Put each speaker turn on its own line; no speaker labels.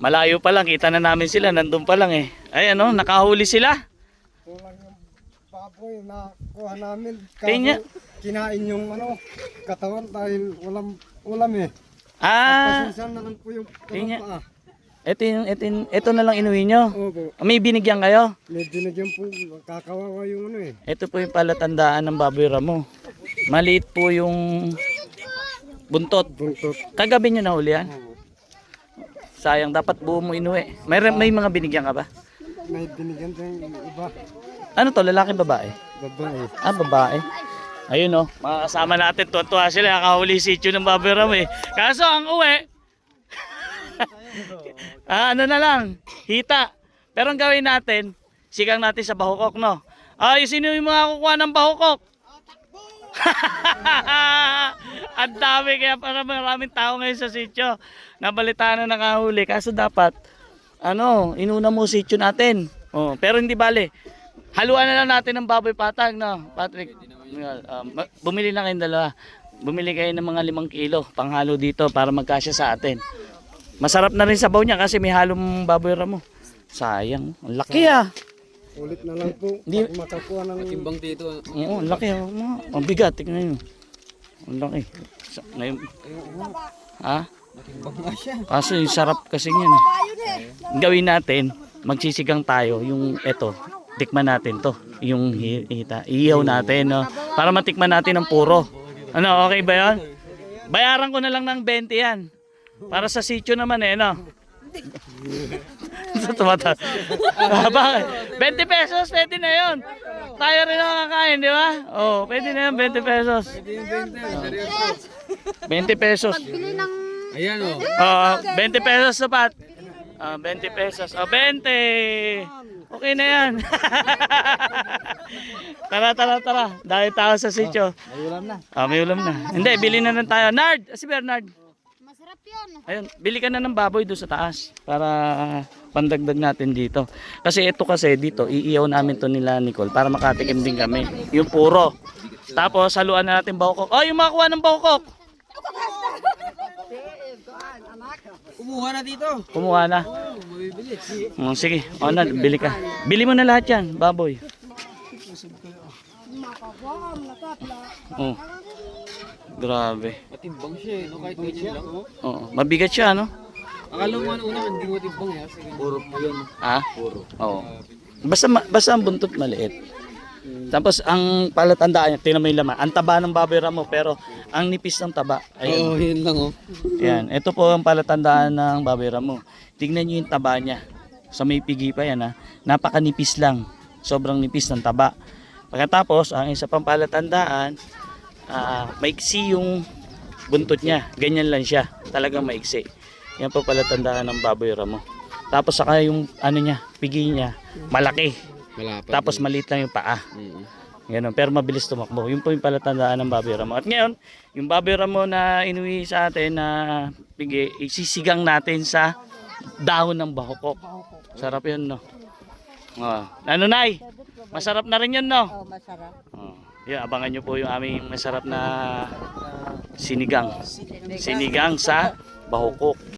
Malayo pa lang, kita na namin sila, nandun pa lang eh. Ay ano, nakahuli sila.
Kulang yung baboy na kuha namin.
Kanya-
kinain yung ano, katawan dahil walang ulam eh.
Ah,
Pasensya na lang po yung katawan pa.
ito, yung, ito, yung- ito na lang inuwi nyo.
Opo.
May binigyan kayo.
May binigyan po, kakawawa yung ano eh.
Ito po yung palatandaan ng baboy ramo. Maliit po yung buntot.
Buntot.
Kagabi nyo nahuli yan.
Opo.
Sayang, dapat buo mo inuwi. May, may mga binigyan ka ba?
May binigyan din yung iba.
Ano to, lalaki babae?
Babae.
Ah, babae. Ayun oh, makakasama natin. Tuwa-tuwa sila, nakahuli si Chu ng baboy ramo eh. Kaso ang uwi, ah, ano na lang, hita. Pero ang gawin natin, sigang natin sa bahukok, no? Ay, sino yung mga kukuha ng bahukok? ang dami kaya para maraming tao ngayon sa sityo. Nabalitaan na nakahuli. Kaso dapat, ano, inuna mo sityo natin. Oh, pero hindi bale. Haluan na lang natin ng baboy patag, no? Patrick, uh, ma- bumili na kayong dalawa. Bumili kayo ng mga limang kilo panghalo dito para magkasya sa atin. Masarap na rin sabaw niya kasi may halong baboy ramo. Sayang, ang laki ah.
Ulit na lang po.
Di-
Pag makakuha ng...
Timbang dito.
Oo, ang laki ah. Mga- Ang bigat, tingnan nyo. Ang laki. Sa, ngayon, ha? Kaso yung sarap kasi yan. Gawin natin, magsisigang tayo yung eto. Tikman natin to. Yung hi- hita. Iyaw natin, no? Para matikman natin ang puro. Ano, okay ba yan? Bayaran ko na lang ng 20 yan. Para sa sityo naman eh, no? Tumata. Ah, Bakit? 20 pesos, pwede na yun. Tayo rin ang kakain, di ba? Oh, pwede na yun, 20 pesos. 20 pesos.
Ayan o.
Oo, 20 pesos sapat. Ah, 20 pesos. Oh, 20. Okay na yan. tara, tara, tara. Dahil tao sa sityo.
May ulam na.
Ah, may ulam na. Hindi, bili na lang tayo. Nard! Si Bernard.
Masarap yun.
Ayun, bili ka na ng baboy doon sa taas para pandagdag natin dito. Kasi ito kasi dito, iiyaw namin to nila Nicole para makatikim din kami. Yung puro. Tapos haluan na natin bahukok. Oh, yung makakuha ng bahukok.
Kumuha na dito.
Kumuha na. Mm, sige, o na, bili ka. Bili mo na lahat yan, baboy. Oh. Grabe.
Matimbang siya eh. No? Kahit ganyan lang. Oh.
Oo, mabigat siya, no?
Akala mo ano una, hindi mo timbang eh. Sige. Puro pa yun.
Ah? Oo. Basta, ma- basta ang buntot maliit. Tapos ang palatandaan niya, tinan mo yung laman. Ang taba ng baboy ramo, pero ang nipis ng taba. Ayun.
Oo, yun lang oh.
Yan. Ito po ang palatandaan ng baboy ramo. Tingnan niyo yung taba niya. Sa may pigi pa yan ha. Napakanipis lang. Sobrang nipis ng taba. Pagkatapos, ang isa pang palatandaan, ah, maiksi yung buntot niya. Ganyan lang siya. Talagang maiksi. Yan po palatandaan ng baboy ramo. Tapos saka yung ano niya, pigi niya, malaki.
Malapad.
Tapos maliit lang yung paa.
Mm.
Ganun, pero mabilis tumakbo. Yun po yung palatandaan ng baboy ramo. At ngayon, yung baboy ramo na inuwi sa atin na pigi, isisigang natin sa dahon ng bahukok. Sarap yun, no? Oh. Ano, Nay? Masarap na rin yun, no?
Oh, masarap.
Oh. Yeah, abangan nyo po yung aming masarap na sinigang. Sinigang sa bahukok.